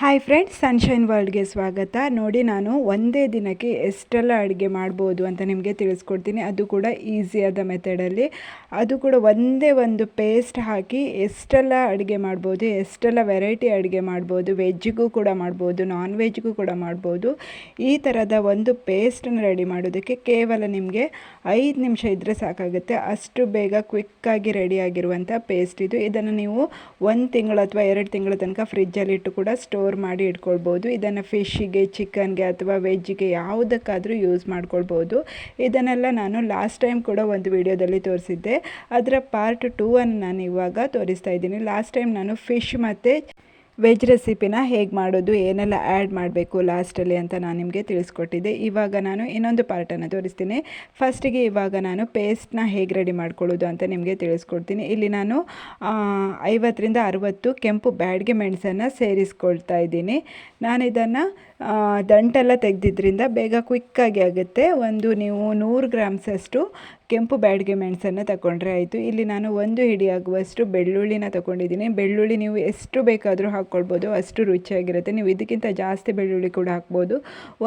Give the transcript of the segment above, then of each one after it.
Hi friends sunshine ವರ್ಲ್ಡ್ಗೆ ಸ್ವಾಗತ. ನೋಡಿ ನಾನು ಒಂದೇ ದಿನಕ್ಕೆ ಎಷ್ಟೆಲ್ಲ ಅಡುಗೆ ಮಾಡ್ಬೋದು ಅಂತ ನಿಮಗೆ ತಿಳಿಸ್ಕೊಡ್ತೀನಿ. ಅದು ಕೂಡ ಈಸಿಯಾದ ಮೆಥಡಲ್ಲಿ ಅದು ಕೂಡ ಒಂದೇ ಒಂದು ಪೇಸ್ಟ್ ಹಾಕಿ ಎಷ್ಟೆಲ್ಲ ಅಡುಗೆ ಮಾಡ್ಬೋದು, ಎಷ್ಟೆಲ್ಲ ವೆರೈಟಿ ಅಡುಗೆ ಮಾಡ್ಬೋದು ವೆಜ್ಜಿಗೂ ಕೂಡ ಮಾಡ್ಬೋದು ನಾನ್ ವೆಜ್ಗೂ ಕೂಡ ಮಾಡ್ಬೋದು. ಈ ಥರದ ಒಂದು ಪೇಸ್ಟನ್ನು ರೆಡಿ ಮಾಡೋದಕ್ಕೆ ಕೇವಲ ನಿಮಗೆ ಐದು ನಿಮಿಷ ಇದ್ದರೆ ಸಾಕಾಗುತ್ತೆ. ಅಷ್ಟು ಬೇಗ ಕ್ವಿಕ್ಕಾಗಿ ರೆಡಿಯಾಗಿರುವಂಥ ಪೇಸ್ಟ್ ಇದು. ಇದನ್ನು ನೀವು ಒಂದು ತಿಂಗಳು ಅಥವಾ ಎರಡು ತಿಂಗಳ ತನಕ ಫ್ರಿಜ್ಜಲ್ಲಿಟ್ಟು ಕೂಡ ಸ್ಟೋರ್ ಮಾಡಿ ಇಟ್ಕೊಳ್ಬೋದು. ಇದನ್ನು ಫಿಶ್ಶಿಗೆ ಚಿಕನ್ಗೆ ಅಥವಾ ವೆಜ್ಜಿಗೆ ಯಾವುದಕ್ಕಾದರೂ ಯೂಸ್ ಮಾಡ್ಕೊಳ್ಬೋದು. ಇದನ್ನೆಲ್ಲ ನಾನು ಲಾಸ್ಟ್ ಟೈಮ್ ಕೂಡ ಒಂದು ವಿಡಿಯೋದಲ್ಲಿ ತೋರಿಸಿದ್ದೆ. ಅದರ ಪಾರ್ಟ್ ಟೂ ಅನ್ನು ನಾನು ಇವಾಗ ತೋರಿಸ್ತಾ ಇದ್ದೀನಿ. ಲಾಸ್ಟ್ ಟೈಮ್ ನಾನು ಫಿಶ್ ಮತ್ತು ವೆಜ್ ರೆಸಿಪಿನ ಹೇಗೆ ಮಾಡೋದು, ಏನೆಲ್ಲ ಆ್ಯಡ್ ಮಾಡಬೇಕು ಲಾಸ್ಟಲ್ಲಿ ಅಂತ ನಾನು ನಿಮಗೆ ತಿಳಿಸ್ಕೊಟ್ಟಿದ್ದೆ. ಇವಾಗ ನಾನು ಇನ್ನೊಂದು ಪಾರ್ಟನ್ನು ತೋರಿಸ್ತೀನಿ. ಫಸ್ಟಿಗೆ ಇವಾಗ ನಾನು ಪೇಸ್ಟ್ನ ಹೇಗೆ ರೆಡಿ ಮಾಡ್ಕೊಳ್ಳೋದು ಅಂತ ನಿಮಗೆ ತಿಳಿಸ್ಕೊಡ್ತೀನಿ. ಇಲ್ಲಿ ನಾನು ಐವತ್ತರಿಂದ ಅರುವತ್ತು ಕೆಂಪು ಬ್ಯಾಡ್ಗೆ ಮೆಣಸನ್ನು ಸೇರಿಸ್ಕೊಳ್ತಾ ಇದ್ದೀನಿ. ನಾನು ಇದನ್ನು ದಂಟೆಲ್ಲ ತೆಗೆದಿದ್ದರಿಂದ ಬೇಗ ಕ್ವಿಕ್ಕಾಗಿ ಆಗುತ್ತೆ. ಒಂದು ನೀವು ನೂರು ಗ್ರಾಮ್ಸಷ್ಟು ಕೆಂಪು ಬ್ಯಾಡ್ಗೆ ಮೆಣಸನ್ನು ತಗೊಂಡ್ರೆ ಆಯಿತು. ಇಲ್ಲಿ ನಾನು ಒಂದು ಹಿಡಿಯಾಗುವಷ್ಟು ಬೆಳ್ಳುಳ್ಳಿನ ತಗೊಂಡಿದ್ದೀನಿ ಬೆಳ್ಳುಳ್ಳಿ ನೀವು ಎಷ್ಟು ಬೇಕಾದರೂ ಹಾಕ್ಕೊಳ್ಬೋದು, ಅಷ್ಟು ರುಚಿಯಾಗಿರುತ್ತೆ. ನೀವು ಇದಕ್ಕಿಂತ ಜಾಸ್ತಿ ಬೆಳ್ಳುಳ್ಳಿ ಕೂಡ ಹಾಕ್ಬೋದು.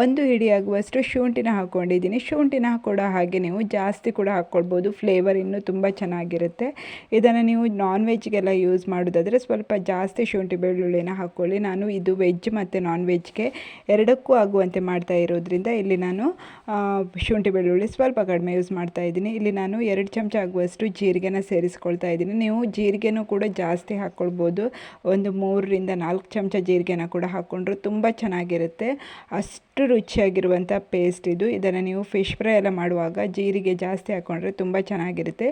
ಒಂದು ಹಿಡಿಯಾಗುವಷ್ಟು ಶುಂಠಿನ ಹಾಕ್ಕೊಂಡಿದ್ದೀನಿ ಶುಂಠಿನ ಕೂಡ ಹಾಗೆ ನೀವು ಜಾಸ್ತಿ ಕೂಡ ಹಾಕ್ಕೊಳ್ಬೋದು. ಫ್ಲೇವರ್ ಇನ್ನೂ ತುಂಬ ಚೆನ್ನಾಗಿರುತ್ತೆ. ಇದನ್ನು ನೀವು ನಾನ್ ವೆಜ್ಗೆಲ್ಲ ಯೂಸ್ ಮಾಡೋದಾದರೆ ಸ್ವಲ್ಪ ಜಾಸ್ತಿ ಶುಂಠಿ ಬೆಳ್ಳುಳ್ಳಿನ ಹಾಕ್ಕೊಳ್ಳಿ. ನಾನು ಇದು ವೆಜ್ ಮತ್ತು ನಾನ್ ವೆಜ್ಗೆ ಎರಡಕ್ಕೂ ಆಗುವಂತೆ ಮಾಡ್ತಾ ಇರೋದ್ರಿಂದ ಇಲ್ಲಿ ನಾನು ಶುಂಠಿ ಬೆಳ್ಳುಳ್ಳಿ ಸ್ವಲ್ಪ ಕಡಿಮೆ ಯೂಸ್ ಮಾಡ್ತಾ ಇದ್ದೀನಿ. ಇಲ್ಲಿ ನಾನು ಎರಡು ಚಮಚ ಆಗುವಷ್ಟು ಜೀರಿಗೆನ ಸೇರಿಸ್ಕೊಳ್ತಾ ಇದ್ದೀನಿ. ನೀವು ಜೀರಿಗೆನೂ ಕೂಡ ಜಾಸ್ತಿ ಹಾಕ್ಕೊಳ್ಬೋದು ಒಂದು ಮೂರರಿಂದ ನಾಲ್ಕು ಚಮಚ ಜೀರಿಗೆನ ಕೂಡ ಹಾಕ್ಕೊಂಡ್ರೆ ತುಂಬ ಚೆನ್ನಾಗಿರುತ್ತೆ. ಅಷ್ಟು ರುಚಿಯಾಗಿರುವಂಥ ಪೇಸ್ಟ್ ಇದು. ಇದನ್ನು ನೀವು ಫಿಶ್ ಫ್ರೈ ಎಲ್ಲ ಮಾಡುವಾಗ ಜೀರಿಗೆ ಜಾಸ್ತಿ ಹಾಕ್ಕೊಂಡ್ರೆ ತುಂಬ ಚೆನ್ನಾಗಿರುತ್ತೆ.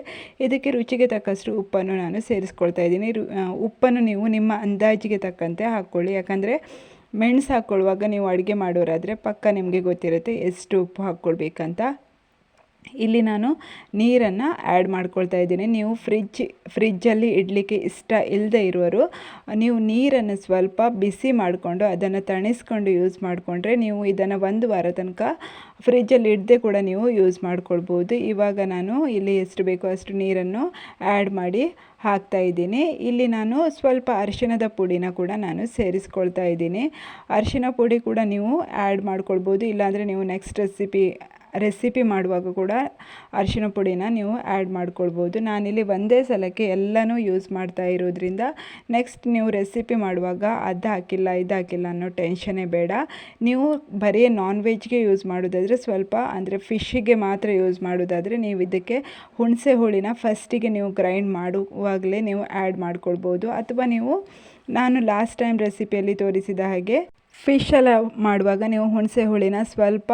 ಇದಕ್ಕೆ ರುಚಿಗೆ ತಕ್ಕಷ್ಟು ಉಪ್ಪನ್ನು ನಾನು ಸೇರಿಸ್ಕೊಳ್ತಾ ಇದ್ದೀನಿ. ಉಪ್ಪನ್ನು ನೀವು ನಿಮ್ಮ ಅಂದಾಜಿಗೆ ತಕ್ಕಂತೆ ಹಾಕ್ಕೊಳ್ಳಿ ಯಾಕಂದರೆ ಮೆಣಸು ಹಾಕ್ಕೊಳ್ಳುವಾಗ ನೀವು ಅಡುಗೆ ಮಾಡೋರಾದರೆ ಪಕ್ಕ ನಿಮಗೆ ಗೊತ್ತಿರುತ್ತೆ ಎಷ್ಟು ಉಪ್ಪು ಹಾಕ್ಕೊಳ್ಬೇಕಂತ. ಇಲ್ಲಿ ನಾನು ನೀರನ್ನು ಆ್ಯಡ್ ಮಾಡ್ಕೊಳ್ತಾ ಇದ್ದೀನಿ. ನೀವು ಫ್ರಿಜ್, ಫ್ರಿಜ್ಜಲ್ಲಿ ಇಡಲಿಕ್ಕೆ ಇಷ್ಟ ಇಲ್ಲದೆ ಇರುವರು ನೀವು ನೀರನ್ನು ಸ್ವಲ್ಪ ಬಿಸಿ ಮಾಡಿಕೊಂಡು ಅದನ್ನು ತಣಿಸ್ಕೊಂಡು ಯೂಸ್ ಮಾಡಿಕೊಂಡ್ರೆ ನೀವು ಇದನ್ನು ಒಂದು ವಾರ ತನಕ ಫ್ರಿಜ್ಜಲ್ಲಿ ಇಡದೆ ಕೂಡ ನೀವು ಯೂಸ್ ಮಾಡ್ಕೊಳ್ಬೋದು. ಇವಾಗ ನಾನು ಇಲ್ಲಿ ಎಷ್ಟು ಬೇಕೋ ಅಷ್ಟು ನೀರನ್ನು ಆ್ಯಡ್ ಮಾಡಿ ಹಾಕ್ತಾ ಇದ್ದೀನಿ. ಇಲ್ಲಿ ನಾನು ಸ್ವಲ್ಪ ಅರಿಶಿಣದ ಪುಡಿನ ಕೂಡ ನಾನು ಸೇರಿಸ್ಕೊಳ್ತಾ ಇದ್ದೀನಿ. ಅರಿಶಿನ ಪುಡಿ ಕೂಡ ನೀವು ಆ್ಯಡ್ ಮಾಡ್ಕೊಳ್ಬೋದು. ಇಲ್ಲಾಂದರೆ ನೀವು ನೆಕ್ಸ್ಟ್ ರೆಸಿಪಿ ರೆಸಿಪಿ ಮಾಡುವಾಗ ಕೂಡ ಅರಿಶಿನ ಪುಡಿನ ನೀವು ಆ್ಯಡ್ ಮಾಡ್ಕೊಳ್ಬೋದು. ನಾನಿಲ್ಲಿ ಒಂದೇ ಸಲಕ್ಕೆ ಎಲ್ಲನೂ ಯೂಸ್ ಮಾಡ್ತಾ ಇರೋದ್ರಿಂದ ನೆಕ್ಸ್ಟ್ ನೀವು ರೆಸಿಪಿ ಮಾಡುವಾಗ ಅದು ಹಾಕಿಲ್ಲ, ಇದು ಹಾಕಿಲ್ಲ ಅನ್ನೋ ಟೆನ್ಷನೇ ಬೇಡ. ನೀವು ಬರೀ ನಾನ್ ವೆಜ್ಗೆ ಯೂಸ್ ಮಾಡೋದಾದರೆ ಸ್ವಲ್ಪ ಅಂದರೆ ಫಿಶ್ಶಿಗೆ ಮಾತ್ರ ಯೂಸ್ ಮಾಡೋದಾದರೆ ನೀವು ಇದಕ್ಕೆ ಹುಣಸೆ ಹುಳಿನ ಫಸ್ಟಿಗೆ ನೀವು ಗ್ರೈಂಡ್ ಮಾಡುವಾಗಲೇ ನೀವು ಆ್ಯಡ್ ಮಾಡ್ಕೊಳ್ಬೋದು. ಅಥವಾ ನೀವು ನಾನು ಲಾಸ್ಟ್ ಟೈಮ್ ರೆಸಿಪಿಯಲ್ಲಿ ತೋರಿಸಿದ ಹಾಗೆ ಫಿಶೆಲ್ಲ ಮಾಡುವಾಗ ನೀವು ಹುಣಸೆ ಹುಳಿನ ಸ್ವಲ್ಪ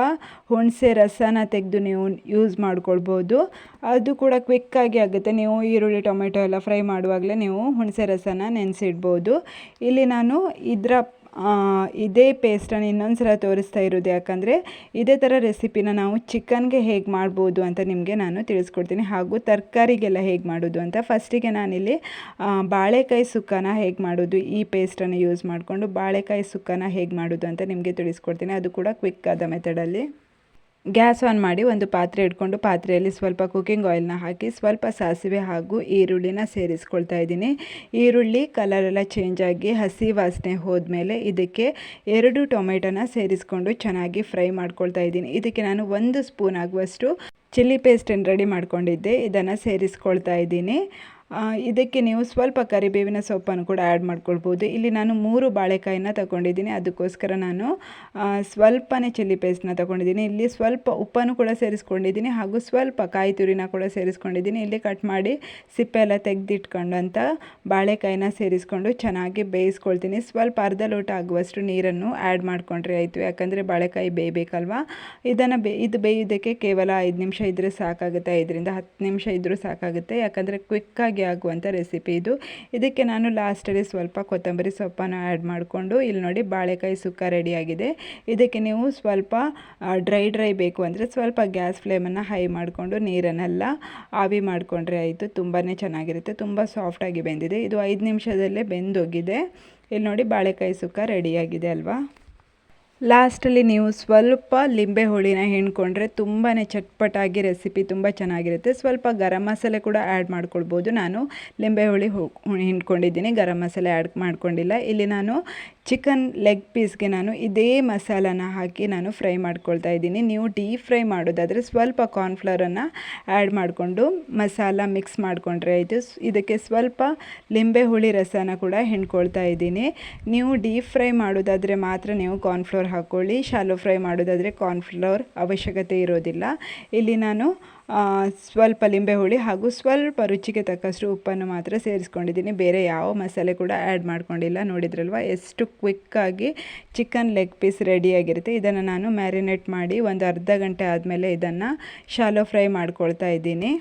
ಹುಣಸೆ ರಸನ ತೆಗೆದು ನೀವು ಯೂಸ್ ಮಾಡ್ಕೊಳ್ಬೋದು. ಅದು ಕೂಡ ಕ್ವಿಕ್ಕಾಗಿ ಆಗುತ್ತೆ. ನೀವು ಈರುಳ್ಳಿ, ಟೊಮೆಟೊ ಎಲ್ಲ ಫ್ರೈ ಮಾಡುವಾಗಲೇ ನೀವು ಹುಣಸೆ ರಸನ ನೆನೆಸಿಡ್ಬೋದು. ಇಲ್ಲಿ ನಾನು ಇದರ ಇದೇ ಪೇಸ್ಟನ್ನು ಇನ್ನೊಂದು ಸಲ ತೋರಿಸ್ತಾ ಇರೋದು ಯಾಕಂದರೆ ಇದೇ ಥರ ರೆಸಿಪಿನ ನಾವು ಚಿಕನ್ಗೆ ಹೇಗೆ ಮಾಡ್ಬೋದು ಅಂತ ನಿಮಗೆ ನಾನು ತಿಳಿಸ್ಕೊಡ್ತೀನಿ. ಹಾಗೂ ತರಕಾರಿಗೆಲ್ಲ ಹೇಗೆ ಮಾಡೋದು ಅಂತ. ಫಸ್ಟಿಗೆ ನಾನಿಲ್ಲಿ ಬಾಳೆಕಾಯಿ ಸುಕ್ಕನ ಹೇಗೆ ಮಾಡೋದು, ಈ ಪೇಸ್ಟನ್ನು ಯೂಸ್ ಮಾಡಿಕೊಂಡು ಬಾಳೆಕಾಯಿ ಸುಕ್ಕನ ಹೇಗೆ ಮಾಡೋದು ಅಂತ ನಿಮಗೆ ತಿಳಿಸ್ಕೊಡ್ತೀನಿ. ಅದು ಕೂಡ ಕ್ವಿಕ್ ಆದ ಮೆಥಡಲ್ಲಿ ಗ್ಯಾಸ್ ಆನ್ ಮಾಡಿ ಒಂದು ಪಾತ್ರೆ ಇಟ್ಕೊಂಡು ಪಾತ್ರೆಯಲ್ಲಿ ಸ್ವಲ್ಪ ಕುಕ್ಕಿಂಗ್ ಆಯಿಲ್ನ ಹಾಕಿ ಸ್ವಲ್ಪ ಸಾಸಿವೆ ಹಾಗೂ ಈರುಳ್ಳಿನ ಸೇರಿಸ್ಕೊಳ್ತಾ ಇದ್ದೀನಿ. ಈರುಳ್ಳಿ ಕಲರೆಲ್ಲ ಚೇಂಜ್ ಆಗಿ ಹಸಿ ವಾಸನೆ ಹೋದ್ಮೇಲೆ ಇದಕ್ಕೆ ಎರಡು ಟೊಮೆಟೊನ ಸೇರಿಸ್ಕೊಂಡು ಚೆನ್ನಾಗಿ ಫ್ರೈ ಮಾಡ್ಕೊಳ್ತಾ ಇದ್ದೀನಿ. ಇದಕ್ಕೆ ನಾನು ಒಂದು ಸ್ಪೂನ್ ಆಗುವಷ್ಟು ಚಿಲ್ಲಿ ಪೇಸ್ಟನ್ನು ರೆಡಿ ಮಾಡ್ಕೊಂಡಿದ್ದೆ. ಇದನ್ನು ಸೇರಿಸ್ಕೊಳ್ತಾ ಇದ್ದೀನಿ. ಇದಕ್ಕೆ ನೀವು ಸ್ವಲ್ಪ ಕರಿಬೇವಿನ ಸೊಪ್ಪನ್ನು ಕೂಡ ಆ್ಯಡ್ ಮಾಡ್ಕೊಳ್ಬೋದು. ಇಲ್ಲಿ ನಾನು ಮೂರು ಬಾಳೆಕಾಯಿನ ತಗೊಂಡಿದ್ದೀನಿ. ಅದಕ್ಕೋಸ್ಕರ ನಾನು ಸ್ವಲ್ಪನೇ ಚಿಲ್ಲಿ ಪೇಸ್ಟ್ನ ತಗೊಂಡಿದ್ದೀನಿ. ಇಲ್ಲಿ ಸ್ವಲ್ಪ ಉಪ್ಪನ್ನು ಕೂಡ ಸೇರಿಸ್ಕೊಂಡಿದ್ದೀನಿ ಹಾಗೂ ಸ್ವಲ್ಪ ಕಾಯಿ ತುರಿನ ಕೂಡ ಸೇರಿಸ್ಕೊಂಡಿದ್ದೀನಿ. ಇಲ್ಲಿ ಕಟ್ ಮಾಡಿ ಸಿಪ್ಪೆ ಎಲ್ಲ ತೆಗೆದಿಟ್ಕೊಂಡಂಥ ಬಾಳೆಕಾಯಿನ ಸೇರಿಸ್ಕೊಂಡು ಚೆನ್ನಾಗಿ ಬೇಯಿಸ್ಕೊಳ್ತೀನಿ. ಸ್ವಲ್ಪ ಅರ್ಧ ಲೋಟ ಆಗುವಷ್ಟು ನೀರನ್ನು ಆ್ಯಡ್ ಮಾಡಿಕೊಂಡ್ರೆ ಆಯಿತು. ಯಾಕಂದರೆ ಬಾಳೆಕಾಯಿ ಬೇಯಬೇಕಲ್ವಾ? ಇದನ್ನು ಬೇ, ಇದು ಬೇಯೋದಕ್ಕೆ ಕೇವಲ ಐದು ನಿಮಿಷ ಇದ್ದರೆ ಸಾಕಾಗುತ್ತೆ. ಐದರಿಂದ ಹತ್ತು ನಿಮಿಷ ಇದ್ದರೂ ಸಾಕಾಗುತ್ತೆ. ಯಾಕಂದರೆ ಕ್ವಿಕ್ಕಾಗಿ ಆಗುವಂಥ ರೆಸಿಪಿ ಇದು. ಇದಕ್ಕೆ ನಾನು ಲಾಸ್ಟಲ್ಲಿ ಸ್ವಲ್ಪ ಕೊತ್ತಂಬರಿ ಸೊಪ್ಪನ್ನು ಆ್ಯಡ್ ಮಾಡಿಕೊಂಡು ಇಲ್ಲಿ ನೋಡಿ ಬಾಳೆಕಾಯಿ ಸುಕ್ಕ ರೆಡಿಯಾಗಿದೆ ಇದಕ್ಕೆ ನೀವು ಸ್ವಲ್ಪ ಡ್ರೈ ಡ್ರೈ ಬೇಕು ಅಂದರೆ ಸ್ವಲ್ಪ ಗ್ಯಾಸ್ ಫ್ಲೇಮನ್ನು ಹೈ ಮಾಡಿಕೊಂಡು ನೀರನ್ನೆಲ್ಲ ಆವಿ ಮಾಡಿಕೊಂಡ್ರೆ ಆಯಿತು ತುಂಬಾ ಚೆನ್ನಾಗಿರುತ್ತೆ. ತುಂಬ ಸಾಫ್ಟಾಗಿ ಬೆಂದಿದೆ. ಇದು ಐದು ನಿಮಿಷದಲ್ಲೇ ಬೆಂದೋಗಿದೆ. ಇಲ್ಲಿ ನೋಡಿ ಬಾಳೆಕಾಯಿ ಸುಕ್ಕ ರೆಡಿಯಾಗಿದೆ ಅಲ್ವಾ? ಲಾಸ್ಟಲ್ಲಿ ನೀವು ಸ್ವಲ್ಪ ಲಿಂಬೆ ಹುಳಿನ ಹಿಂಡ್ಕೊಂಡ್ರೆ ತುಂಬಾ ಚಟ್ಪಟಾಗಿ ರೆಸಿಪಿ ತುಂಬ ಚೆನ್ನಾಗಿರುತ್ತೆ. ಸ್ವಲ್ಪ ಗರಂ ಮಸಾಲೆ ಕೂಡ ಆ್ಯಡ್ ಮಾಡ್ಕೊಳ್ಬೋದು. ನಾನು ಲಿಂಬೆ ಹುಳಿ ಹಿಂಡ್ಕೊಂಡಿದ್ದೀನಿ. ಗರಂ ಮಸಾಲೆ ಆ್ಯಡ್ ಮಾಡ್ಕೊಂಡಿಲ್ಲ. ಇಲ್ಲಿ ನಾನು ಚಿಕನ್ ಲೆಗ್ ಪೀಸ್ಗೆ ನಾನು ಇದೇ ಮಸಾಲಾನ ಹಾಕಿ ನಾನು ಫ್ರೈ ಮಾಡ್ಕೊಳ್ತಾ ಇದ್ದೀನಿ. ನೀವು ಡೀಪ್ ಫ್ರೈ ಮಾಡೋದಾದರೆ ಸ್ವಲ್ಪ ಕಾರ್ನ್ಫ್ಲವರನ್ನು ಆ್ಯಡ್ ಮಾಡಿಕೊಂಡು ಮಸಾಲ ಮಿಕ್ಸ್ ಮಾಡಿಕೊಂಡ್ರೆ ಆಯಿತು. ಇದಕ್ಕೆ ಸ್ವಲ್ಪ ಲಿಂಬೆ ಹುಳಿ ರಸನ ಕೂಡ ಹಿಂಡ್ಕೊಳ್ತಾ ಇದ್ದೀನಿ. ನೀವು ಡೀಪ್ ಫ್ರೈ ಮಾಡೋದಾದರೆ ಮಾತ್ರ ನೀವು ಕಾರ್ನ್ಫ್ಲವರ್ ಹಾಕ್ಕೊಳ್ಳಿ ಶಾಲೋ ಫ್ರೈ ಮಾಡೋದಾದರೆ ಕಾರ್ನ್ಫ್ಲವರ್ ಅವಶ್ಯಕತೆ ಇರೋದಿಲ್ಲ. ಇಲ್ಲಿ ನಾನು ಸ್ವಲ್ಪ ಲಿಂಬೆ ಹುಳಿ ಹಾಗೂ ಸ್ವಲ್ಪ ರುಚಿಗೆ ತಕ್ಕಷ್ಟು ಉಪ್ಪನ್ನು ಮಾತ್ರ ಸೇರಿಸ್ಕೊಂಡಿದ್ದೀನಿ. ಬೇರೆ ಯಾವ ಮಸಾಲೆ ಕೂಡ ಆ್ಯಡ್ ಮಾಡ್ಕೊಂಡಿಲ್ಲ. ನೋಡಿದ್ರಲ್ವ? ಎಷ್ಟು ಕ್ವಿಕ್ಕಾಗಿ ಚಿಕನ್ ಲೆಗ್ ಪೀಸ್ ರೆಡಿಯಾಗಿರುತ್ತೆ ಇದನ್ನು ನಾನು ಮ್ಯಾರಿನೇಟ್ ಮಾಡಿ ಒಂದು ಅರ್ಧ ಗಂಟೆ ಆದಮೇಲೆ ಇದನ್ನು ಶಾಲೋ ಫ್ರೈ ಮಾಡ್ಕೊಳ್ತಾ ಇದ್ದೀನಿ.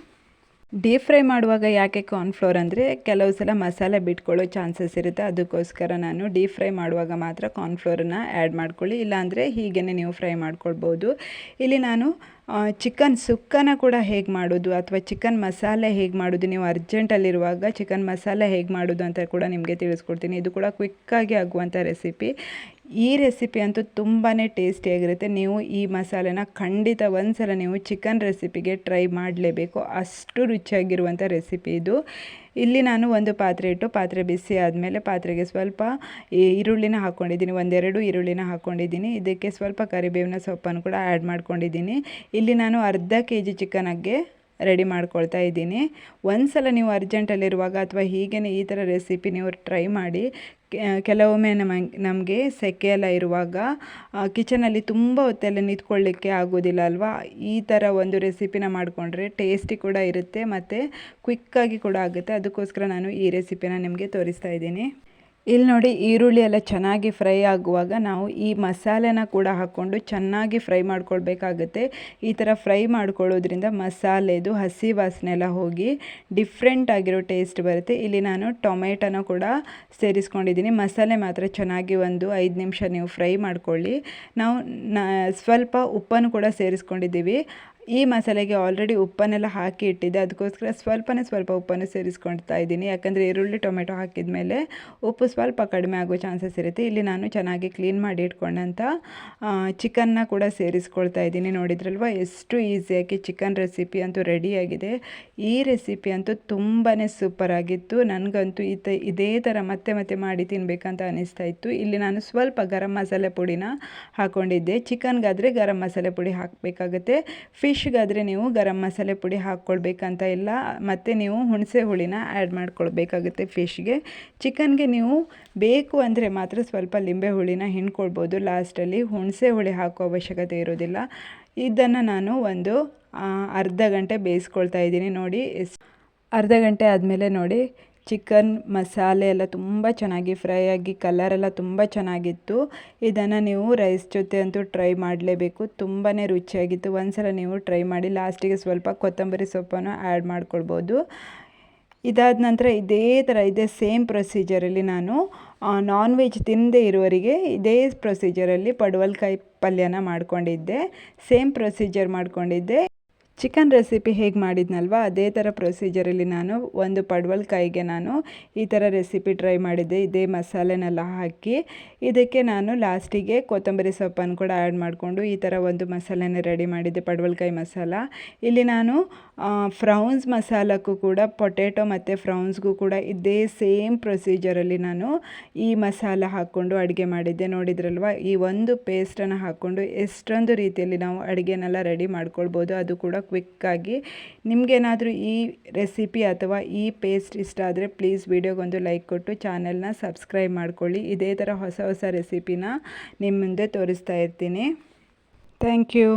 ಡೀಪ್ ಫ್ರೈ ಮಾಡುವಾಗ ಯಾಕೆ ಕಾರ್ನ್ಫ್ಲೋರ್ ಅಂದರೆ ಕೆಲವು ಸಲ ಮಸಾಲೆ ಬಿಟ್ಕೊಳ್ಳೋ ಚಾನ್ಸಸ್ ಇರುತ್ತೆ. ಅದಕ್ಕೋಸ್ಕರ ನಾನು ಡೀಪ್ ಫ್ರೈ ಮಾಡುವಾಗ ಮಾತ್ರ ಕಾರ್ನ್ಫ್ಲೋರನ್ನು ಆ್ಯಡ್ ಮಾಡ್ಕೊಳ್ಳಿ. ಇಲ್ಲಾಂದರೆ ಹೀಗೇ ನೀವು ಫ್ರೈ ಮಾಡ್ಕೊಳ್ಬೋದು. ಇಲ್ಲಿ ನಾನು ಚಿಕನ್ ಸುಕ್ಕನ ಕೂಡ ಹೇಗೆ ಮಾಡೋದು ಅಥವಾ ಚಿಕನ್ ಮಸಾಲೆ ಹೇಗೆ ಮಾಡೋದು, ನೀವು ಅರ್ಜೆಂಟಲ್ಲಿರುವಾಗ ಚಿಕನ್ ಮಸಾಲೆ ಹೇಗೆ ಮಾಡೋದು ಅಂತ ಕೂಡ ನಿಮಗೆ ತಿಳಿಸ್ಕೊಡ್ತೀನಿ. ಇದು ಕೂಡ ಕ್ವಿಕ್ಕಾಗಿ ಆಗುವಂಥ ರೆಸಿಪಿ ಈ ರೆಸಿಪಿ ಅಂತೂ ತುಂಬಾ ಟೇಸ್ಟಿಯಾಗಿರುತ್ತೆ ನೀವು ಈ ಮಸಾಲೆನ ಖಂಡಿತ ಒಂದು ಸಲ ನೀವು ಚಿಕನ್ ರೆಸಿಪಿಗೆ ಟ್ರೈ ಮಾಡಲೇಬೇಕು. ಅಷ್ಟು ರುಚಿಯಾಗಿರುವಂಥ ರೆಸಿಪಿ ಇದು. ಇಲ್ಲಿ ನಾನು ಒಂದು ಪಾತ್ರೆ ಇಟ್ಟು ಪಾತ್ರೆ ಬಿಸಿ ಆದಮೇಲೆ ಪಾತ್ರೆಗೆ ಸ್ವಲ್ಪ ಈರುಳ್ಳಿನ ಹಾಕ್ಕೊಂಡಿದ್ದೀನಿ ಒಂದೆರಡು ಈರುಳ್ಳಿನ ಹಾಕ್ಕೊಂಡಿದ್ದೀನಿ ಇದಕ್ಕೆ ಸ್ವಲ್ಪ ಕರಿಬೇವಿನ ಸೊಪ್ಪನ್ನು ಕೂಡ ಆ್ಯಡ್ ಮಾಡ್ಕೊಂಡಿದ್ದೀನಿ. ಇಲ್ಲಿ ನಾನು ಅರ್ಧ ಕೆ ಜಿ ಚಿಕನಾಗೆ ರೆಡಿ ಮಾಡ್ಕೊಳ್ತಾ ಇದ್ದೀನಿ. ಒಂದು ಸಲ ನೀವು ಅರ್ಜೆಂಟಲ್ಲಿರುವಾಗ ಅಥವಾ ಹೀಗೇ ಈ ಥರ ರೆಸಿಪಿ ನೀವು ಟ್ರೈ ಮಾಡಿ ಕೆಲವೊಮ್ಮೆ ನಮಗೆ ನಮಗೆ ಸೆಕೆ ಎಲ್ಲ ಇರುವಾಗ ಕಿಚನಲ್ಲಿ ತುಂಬ ಹೊತ್ತೆಲ್ಲ ನಿಂತ್ಕೊಳ್ಳಿಕ್ಕೆ ಆಗೋದಿಲ್ಲ ಅಲ್ವಾ? ಈ ಥರ ಒಂದು ರೆಸಿಪಿನ ಮಾಡಿಕೊಂಡ್ರೆ ಟೇಸ್ಟಿ ಕೂಡ ಇರುತ್ತೆ ಮತ್ತು ಕ್ವಿಕ್ಕಾಗಿ ಕೂಡ ಆಗುತ್ತೆ. ಅದಕ್ಕೋಸ್ಕರ ನಾನು ಈ ರೆಸಿಪಿನ ನಿಮಗೆ ತೋರಿಸ್ತಾ ಇದ್ದೀನಿ. ಇಲ್ಲಿ ನೋಡಿ ಈರುಳ್ಳಿ ಎಲ್ಲ ಚೆನ್ನಾಗಿ ಫ್ರೈ ಆಗುವಾಗ ನಾವು ಈ ಮಸಾಲೆನ ಕೂಡ ಹಾಕ್ಕೊಂಡು ಚೆನ್ನಾಗಿ ಫ್ರೈ ಮಾಡ್ಕೊಳ್ಬೇಕಾಗುತ್ತೆ. ಈ ಥರ ಫ್ರೈ ಮಾಡ್ಕೊಳ್ಳೋದ್ರಿಂದ ಮಸಾಲೆದು ಹಸಿ ವಾಸನೆ ಎಲ್ಲ ಹೋಗಿ ಡಿಫ್ರೆಂಟ್ ಆಗಿರೋ ಟೇಸ್ಟ್ ಬರುತ್ತೆ. ಇಲ್ಲಿ ನಾನು ಟೊಮೆಟೊನ ಕೂಡ ಸೇರಿಸ್ಕೊಂಡಿದ್ದೀನಿ. ಮಸಾಲೆ ಮಾತ್ರ ಚೆನ್ನಾಗಿ ಒಂದು ಐದು ನಿಮಿಷ ನೀವು ಫ್ರೈ ಮಾಡ್ಕೊಳ್ಳಿ. ನಾವು ಸ್ವಲ್ಪ ಉಪ್ಪನ್ನು ಕೂಡ ಸೇರಿಸ್ಕೊಂಡಿದ್ದೀವಿ. ಈ ಮಸಾಲೆಗೆ ಆಲ್ರೆಡಿ ಉಪ್ಪನ್ನೆಲ್ಲ ಹಾಕಿ ಇಟ್ಟಿದ್ದೆ. ಅದಕ್ಕೋಸ್ಕರ ಸ್ವಲ್ಪನೇ ಸ್ವಲ್ಪ ಉಪ್ಪನ್ನು ಸೇರಿಸ್ಕೊಳ್ತಾ ಇದ್ದೀನಿ. ಯಾಕಂದರೆ ಈರುಳ್ಳಿ, ಟೊಮೆಟೊ ಹಾಕಿದ ಮೇಲೆ ಉಪ್ಪು ಸ್ವಲ್ಪ ಕಡಿಮೆ ಆಗೋ ಚಾನ್ಸಸ್ ಇರುತ್ತೆ. ಇಲ್ಲಿ ನಾನು ಚೆನ್ನಾಗಿ ಕ್ಲೀನ್ ಮಾಡಿ ಇಟ್ಕೊಂಡಂಥ ಚಿಕನ್ನ ಕೂಡ ಸೇರಿಸ್ಕೊಳ್ತಾ ಇದ್ದೀನಿ. ನೋಡಿದ್ರಲ್ವ? ಎಷ್ಟು ಈಸಿಯಾಗಿ ಚಿಕನ್ ರೆಸಿಪಿ ಅಂತೂ ರೆಡಿಯಾಗಿದೆ ಈ ರೆಸಿಪಿ ಅಂತೂ ತುಂಬಾ ಸೂಪರಾಗಿತ್ತು ನನಗಂತೂ ಇತ ಇದೇ ಥರ ಮತ್ತೆ ಮತ್ತೆ ಮಾಡಿ ತಿನ್ನಬೇಕಂತ ಅನಿಸ್ತಾ ಇತ್ತು. ಇಲ್ಲಿ ನಾನು ಸ್ವಲ್ಪ ಗರಂ ಮಸಾಲೆ ಪುಡಿನ ಹಾಕ್ಕೊಂಡಿದ್ದೆ ಚಿಕನ್ಗಾದರೆ ಗರಂ ಮಸಾಲೆ ಪುಡಿ ಹಾಕಬೇಕಾಗತ್ತೆ. ಫಿಶ್ ಫಿಶ್ಗಾದರೆ ನೀವು ಗರಂ ಮಸಾಲೆ ಪುಡಿ ಹಾಕ್ಕೊಳ್ಬೇಕಂತ ಇಲ್ಲ, ಮತ್ತು ನೀವು ಹುಣಸೆ ಹುಳಿನ ಆ್ಯಡ್ ಮಾಡ್ಕೊಳ್ಬೇಕಾಗುತ್ತೆ ಫಿಶ್ಗೆ ಚಿಕನ್ಗೆ ನೀವು ಬೇಕು ಅಂದರೆ ಮಾತ್ರ ಸ್ವಲ್ಪ ಲಿಂಬೆ ಹುಳಿನ ಹಿಂಡ್ಕೊಳ್ಬೋದು. ಲಾಸ್ಟಲ್ಲಿ ಹುಣಸೆ ಹುಳಿ ಹಾಕೋ ಅವಶ್ಯಕತೆ ಇರೋದಿಲ್ಲ. ಇದನ್ನು ನಾನು ಒಂದು ಅರ್ಧ ಗಂಟೆ ಬೇಯಿಸ್ಕೊಳ್ತಾ ಇದ್ದೀನಿ ನೋಡಿ. ಅರ್ಧ ಗಂಟೆ ಆದಮೇಲೆ ನೋಡಿ ಚಿಕನ್, ಮಸಾಲೆ ಎಲ್ಲ ತುಂಬ ಚೆನ್ನಾಗಿ ಫ್ರೈ ಆಗಿ ಕಲರೆಲ್ಲ ತುಂಬ ಚೆನ್ನಾಗಿತ್ತು. ಇದನ್ನು ನೀವು ರೈಸ್ ಜೊತೆ ಅಂತೂ ಟ್ರೈ ಮಾಡಲೇಬೇಕು. ತುಂಬಾ ರುಚಿಯಾಗಿತ್ತು. ಒಂದ್ಸಲ ನೀವು ಟ್ರೈ ಮಾಡಿ ಲಾಸ್ಟಿಗೆ ಸ್ವಲ್ಪ ಕೊತ್ತಂಬರಿ ಸೊಪ್ಪನ್ನು ಆ್ಯಡ್ ಮಾಡ್ಕೊಳ್ಬೋದು. ಇದಾದ ನಂತರ ಇದೇ ಥರ ಇದೇ ಸೇಮ್ ಪ್ರೊಸೀಜರಲ್ಲಿ ನಾನು ನಾನ್ ವೆಜ್ ತಿನ್ನದೇ ಇರುವವರಿಗೆ ಇದೇ ಪ್ರೊಸೀಜರಲ್ಲಿ ಪಡವಲ್ಕಾಯಿ ಪಲ್ಯನ ಮಾಡಿಕೊಂಡಿದ್ದೆ. ಸೇಮ್ ಪ್ರೊಸೀಜರ್ ಮಾಡ್ಕೊಂಡಿದ್ದೆ. ಚಿಕನ್ ರೆಸಿಪಿ ಹೇಗೆ ಮಾಡಿದ್ನಲ್ವ, ಅದೇ ಥರ ಪ್ರೊಸೀಜರಲ್ಲಿ ನಾನು ಒಂದು ಪಡವಲ್ಕಾಯಿಗೆ ನಾನು ಈ ಥರ ರೆಸಿಪಿ ಟ್ರೈ ಮಾಡಿದ್ದೆ. ಇದೇ ಮಸಾಲೆನೆಲ್ಲ ಹಾಕಿ ಇದಕ್ಕೆ ನಾನು ಲಾಸ್ಟಿಗೆ ಕೊತ್ತಂಬರಿ ಸೊಪ್ಪನ್ನು ಕೂಡ ಆ್ಯಡ್ ಮಾಡಿಕೊಂಡು ಈ ಥರ ಒಂದು ಮಸಾಲೆನೇ ರೆಡಿ ಮಾಡಿದ್ದೆ ಪಡವಲ್ಕಾಯಿ ಮಸಾಲ. ಇಲ್ಲಿ ನಾನು ಫ್ರೌನ್ಸ್ ಮಸಾಲಕ್ಕೂ ಕೂಡ ಪೊಟೆಟೊ ಮತ್ತು ಫ್ರೌನ್ಸ್ಗೂ ಕೂಡ ಇದೇ ಸೇಮ್ ಪ್ರೊಸೀಜರಲ್ಲಿ ನಾನು ಈ ಮಸಾಲ ಹಾಕ್ಕೊಂಡು ಅಡುಗೆ ಮಾಡಿದ್ದೆ. ನೋಡಿದ್ರಲ್ವ, ಈ ಒಂದು ಪೇಸ್ಟನ್ನು ಹಾಕ್ಕೊಂಡು ಎಷ್ಟೊಂದು ರೀತಿಯಲ್ಲಿ ನಾವು ಅಡುಗೆನೆಲ್ಲ ರೆಡಿ ಮಾಡ್ಕೊಳ್ಬೋದು, ಅದು ಕೂಡ ಕ್ವಿಕ್ಕಾಗಿ ನಿಮಗೇನಾದರೂ ಈ ರೆಸಿಪಿ ಅಥವಾ ಈ ಪೇಸ್ಟ್ ಇಷ್ಟ ಆದರೆ ಪ್ಲೀಸ್ ವಿಡಿಯೋಗೊಂದು ಲೈಕ್ ಕೊಟ್ಟು ಚಾನೆಲ್ನ ಸಬ್ಸ್ಕ್ರೈಬ್ ಮಾಡ್ಕೊಳ್ಳಿ. ಇದೇ ಥರ ಹೊಸ ಹೊಸ ರೆಸಿಪಿನ ನಿಮ್ಮ ಮುಂದೆ ತೋರಿಸ್ತಾ ಇರ್ತೀನಿ. Thank you